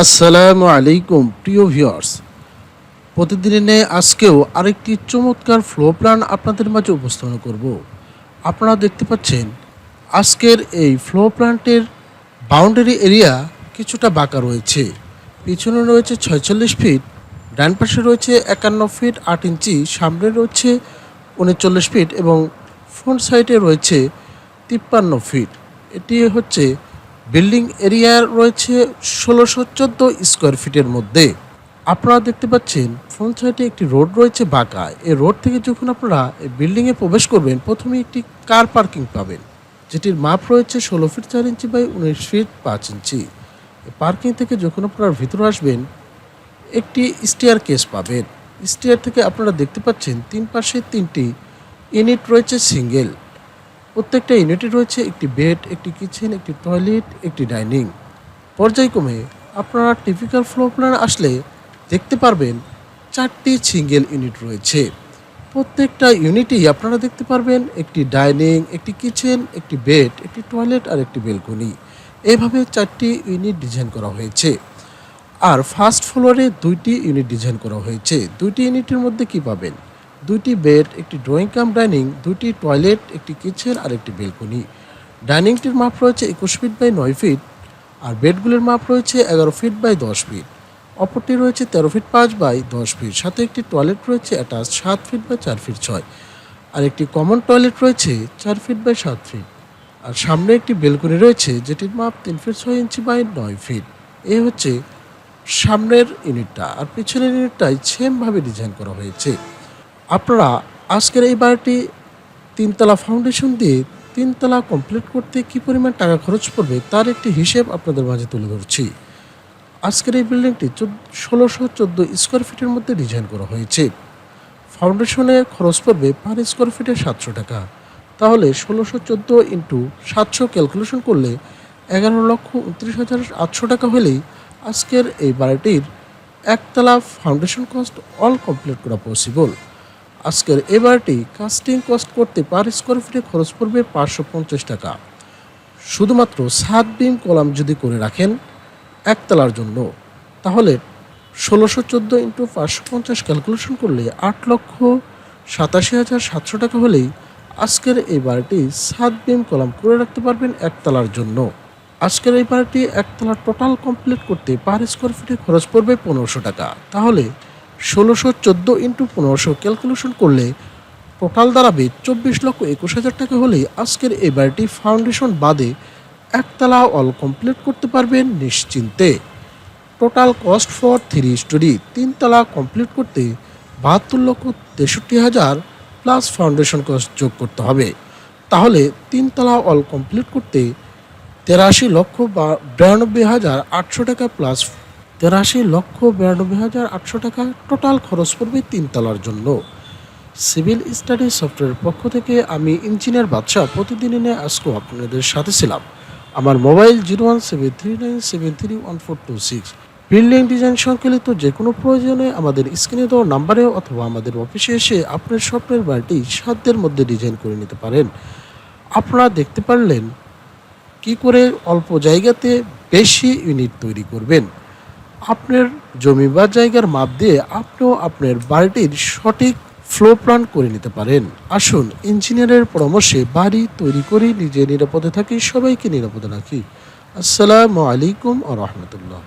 আসসালামু আলাইকুম, প্রিয় ভিউয়ার্স। প্রতিদিনের ন্যায় আজকেও আরেকটি চমৎকার ফ্লো প্ল্যান আপনাদের মাঝে উপস্থাপন করব। আপনারা দেখতে পাচ্ছেন, আজকের এই ফ্লো প্ল্যান্টের বাউন্ডারি এরিয়া কিছুটা বাঁকা রয়েছে। পিছনে রয়েছে ছয়চল্লিশ ফিট ডান পাশে রয়েছে একান্ন ফিট আট ইঞ্চি, সামনে রয়েছে উনচল্লিশ ফিট এবং ফ্রন্ট সাইডে রয়েছে তিপ্পান্ন ফিট এটি হচ্ছে বিল্ডিং এরিয়া রয়েছে ষোলোশো চোদ্দ স্কোয়ার ফিটের মধ্যে। আপনারা দেখতে পাচ্ছেন, ফ্রন্ট সাইডে একটি রোড রয়েছে বাঁকা। এই রোড থেকে যখন আপনারা এই বিল্ডিংয়ে প্রবেশ করবেন প্রথমে একটি কার পার্কিং পাবেন, যেটির মাপ রয়েছে ষোলো ফিট চার ইঞ্চি বাই উনিশ ফিট পাঁচ ইঞ্চি। পার্কিং থেকে যখন আপনারা ভিতরে আসবেন, একটি স্টেয়ার কেস পাবেন। স্টেয়ার থেকে আপনারা দেখতে পাচ্ছেন, তিন পাশে তিনটি ইউনিট রয়েছে সিঙ্গেল। প্রত্যেকটা ইউনিটে রয়েছে একটি বেড, একটি কিচেন, একটি টয়লেট, একটি ডাইনিং। পর্যায়ক্রমে আপনারা টিপিক্যাল ফ্লোর প্ল্যান আসলে দেখতে পারবেন চারটি সিঙ্গেল ইউনিট রয়েছে। প্রত্যেকটা ইউনিটেই আপনারা দেখতে পারবেন একটি ডাইনিং, একটি কিচেন, একটি বেড, একটি টয়লেট আর একটি বেলকনি। এভাবে চারটি ইউনিট ডিজাইন করা হয়েছে। আর ফার্স্ট ফ্লোরে দুইটি ইউনিট ডিজাইন করা হয়েছে। দুইটি ইউনিটের মধ্যে কি পাবেন? দুইটি বেড, একটি ড্রয়িং কাম ডাইনিং, দুটি টয়লেট, একটি কিচেন আর একটি বেলকনি। ডাইনিংটির মাপ রয়েছে একুশ ফিট বাই নয় ফিট আর বেডগুলির মাপ রয়েছে এগারো ফিট বাই দশ ফিট। অপরটি রয়েছে তেরো ফিট পাঁচ বাই দশ ফিট। সাথে একটি টয়লেট রয়েছে অ্যাটাচ সাত ফিট বাই চার ফিট ছয় আর একটি কমন টয়লেট রয়েছে চার ফিট বাই সাত ফিট আর সামনে একটি বেলকনি রয়েছে যেটির মাপ তিন ফিট ছয় ইঞ্চি বাই নয় ফিট। এ হচ্ছে সামনের ইউনিটটা আর পিছনের ইউনিটটাই সেমভাবে ডিজাইন করা হয়েছে। আপনারা আজকের এই বাড়িটি তিনতলা ফাউন্ডেশন দিয়ে তিনতলা কমপ্লিট করতে কী পরিমাণ টাকা খরচ পড়বে তার একটি হিসেব আপনাদের মাঝে তুলে ধরছি। আজকের এই বিল্ডিংটি ষোলোশো চোদ্দ স্কোয়ার ফিটের মধ্যে ডিজাইন করা হয়েছে। ফাউন্ডেশনে খরচ পড়বে পার স্কোয়ার ফিটে সাতশো টাকা। তাহলে ষোলোশো চোদ্দ ইন্টু সাতশো ক্যালকুলেশন করলে এগারো লক্ষ উনত্রিশ হাজার আটশো টাকা হলেই আজকের এই বাড়িটির একতলা ফাউন্ডেশন কস্ট অল কমপ্লিট করা পসিবল আজকের এবারটি কাস্টিং কস্ট করতে পার স্কোয়ার ফিটে খরচ পড়বে পাঁচশো পঞ্চাশ টাকা। শুধুমাত্র সাত বিম কলাম যদি করে রাখেন, একতলার জন্য। তাহলে ষোলোশো চোদ্দ ইন্টু পাঁচশো পঞ্চাশ ক্যালকুলেশন করলে আট লক্ষ সাতাশি হাজার সাতশো টাকা হলেই আজকের এই বারটি সাত বিম কলাম করে রাখতে পারবেন একতলার জন্য। আজকের এই বাড়িটি একতলা টোটাল কমপ্লিট করতে পার স্কোয়ার ফিটে খরচ পড়বে পনেরোশো টাকা। তাহলে ষোলোশো চোদ্দ ইন্টু পনেরোশো ক্যালকুলেশন করলে টোটাল দাঁড়াবে চব্বিশ লক্ষ একুশ হাজার টাকা হলে আজকের এই বাড়িটি ফাউন্ডেশন বাদে একতলা অল কমপ্লিট করতে পারবেন নিশ্চিন্তে। Total cost for three storey তিনতলা কমপ্লিট করতে বাহাত্তর লক্ষ তেষট্টি হাজার প্লাস ফাউন্ডেশন কস্ট যোগ করতে হবে। তাহলে তিনতলা অল কমপ্লিট করতে তেরাশি লক্ষ বা বিরানব্বই হাজার আটশো টাকা প্লাস তেরাশি লক্ষ বিরানব্বই হাজার আটশো টাকা টোটাল খরচ পড়বে তিনতলার জন্য। সিভিল স্টাডি সফটওয়্যার পক্ষ থেকে আমি ইঞ্জিনিয়ার বাদশাহ প্রতিদিন এনে আজকেও আপনাদের সাথে ছিলাম। আমার mobile zero one seven three nine seven three one four two six. Building design সংকলিত যে কোনো প্রয়োজনে আমাদের স্ক্রিনে দেওয়া নাম্বারে অথবা আমাদের অফিসে এসে আপনার স্বপ্নের বাড়িটি সাধ্যের মধ্যে ডিজাইন করে নিতে পারেন। আপনারা দেখতে পারলেন কি করে অল্প জায়গাতে বেশি ইউনিট তৈরি করবেন। আপনার জমি বা জায়গার মাপ দিয়ে আপনিও আপনার বাড়িটির সঠিক ফ্লো প্ল্যান করে নিতে পারেন। আসুন ইঞ্জিনিয়ারের পরামর্শে বাড়ি তৈরি করে নিজে নিরাপদে থাকি, সবাইকে নিরাপদে রাখি। আসসালামু আলাইকুম আ রহমতুল্লাহ।